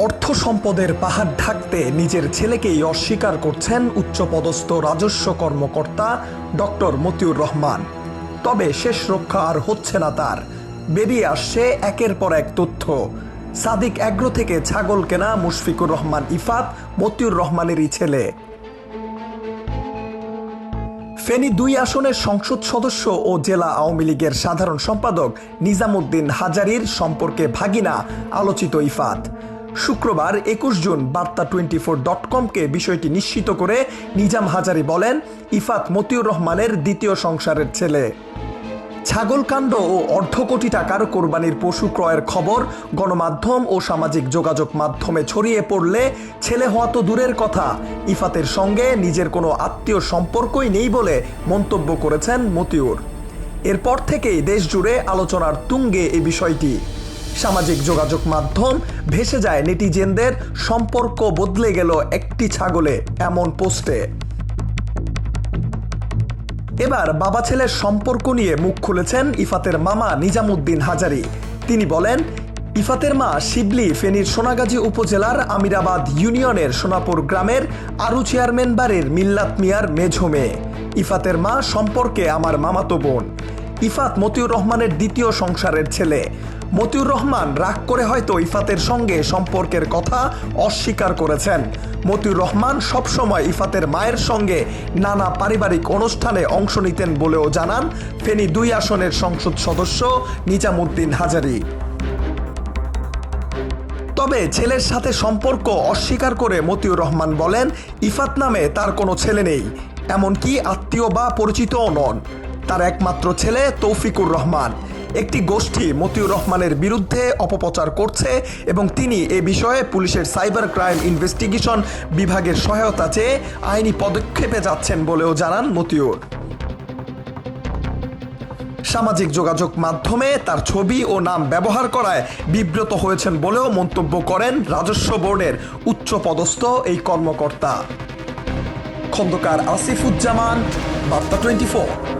অর্থ সম্পদের পাহাড় ঢাকতে নিজের ছেলেকেই অস্বীকার করছেন উচ্চপদস্থ রাজস্ব কর্মকর্তা ডক্টর মতিউর রহমান। তবে শেষ রক্ষা আর হচ্ছে না তার। বেরিয়ে আসছে একের পর এক তথ্য। সাদিক অ্যাগ্রো থেকে ছাগল কেনা মুশফিকুর রহমান ইফাত, মতিউর রহমানেরই ছেলে। ফেনী দুই আসনের সংসদ সদস্য ও জেলা আওয়ামী লীগের সাধারণ সম্পাদক নিজামুদ্দিন হাজারির সম্পর্কে ভাগিনা আলোচিত ইফাত। শুক্রবার একুশ জুন বার্তা টোয়েন্টি ফোর ডট কমকে বিষয়টি নিশ্চিত করে নিজাম হাজারি বলেন, ইফাত মতিউর রহমানের দ্বিতীয় সংসারের ছেলে। ছাগলকাণ্ড ও অর্ধ কোটি টাকার কোরবানির পশু ক্রয়ের খবর, গণমাধ্যম ও সামাজিক যোগাযোগ মাধ্যমে ছড়িয়ে পড়লে ছেলে হওয়া তো দূরের কথা। ইফাতের সঙ্গে নিজের কোনো আত্মীয় সম্পর্কই নেই বলে মন্তব্য করেছেন মতিউর। এরপর থেকেই দেশজুড়ে আলোচনার তুঙ্গে এ বিষয়টি। সামাজিক যোগাযোগ মাধ্যম ভেসে যায় নেটিজেনদের, সম্পর্ক বদলে গেল একটি ছাগলে, এমন পোস্টে। এবার বাবা ছেলের সম্পর্ক নিয়ে মুখ খুলেছেন ইফাতের মামা নিজামুদ্দিন হাজারি। তিনি বলেন, ইফাতের মা শিবলি ফেনীর সোনাগাজী উপজেলার আমিরাবাদ ইউনিয়নের সোনাপুর গ্রামের আরু চেয়ারম্যান বাড়ির মিল্লাত মিয়ার মেঝো মেয়ে। ইফাতের মা সম্পর্কে আমার মামাতো বোন। ইফাত মতিউর রহমানের দ্বিতীয় সংসারের ছেলে। মতিউর রহমান রাগ করে হয়তো ইফাতের সঙ্গে সম্পর্কের কথা অস্বীকার করেছেন। মতিউর রহমান সবসময় ইফাতের মায়ের সঙ্গে নানা পারিবারিক অনুষ্ঠানে অংশ নিতেন বলেও জানান ফেনী দুই আসনের সংসদ সদস্য নিজামুদ্দিন হাজারি। তবে ছেলের সাথে সম্পর্ক অস্বীকার করে মতিউর রহমান বলেন, ইফাত নামে তার কোনো ছেলে নেই, এমনকি আত্মীয় বা পরিচিতও নন। তার একমাত্র ছেলে তৌফিকুর রহমান। একটি গোষ্ঠী মতিউর রহমানের বিরুদ্ধে অপপ্রচার করছে এবং তিনি এ বিষয়ে পুলিশের সাইবার ক্রাইম ইনভেস্টিগেশন বিভাগের সহায়তা চেয়ে আইনি পদক্ষেপে যাচ্ছেন বলেও জানান মতিউর। সামাজিক যোগাযোগ মাধ্যমে তার ছবি ও নাম ব্যবহার করায় বিব্রত হয়েছেন বলেও মন্তব্য করেন রাজস্ব বোর্ডের উচ্চপদস্থ এই কর্মকর্তা। খন্দকার আসিফুজ্জামান, বার্তা টোয়েন্টি ফোর।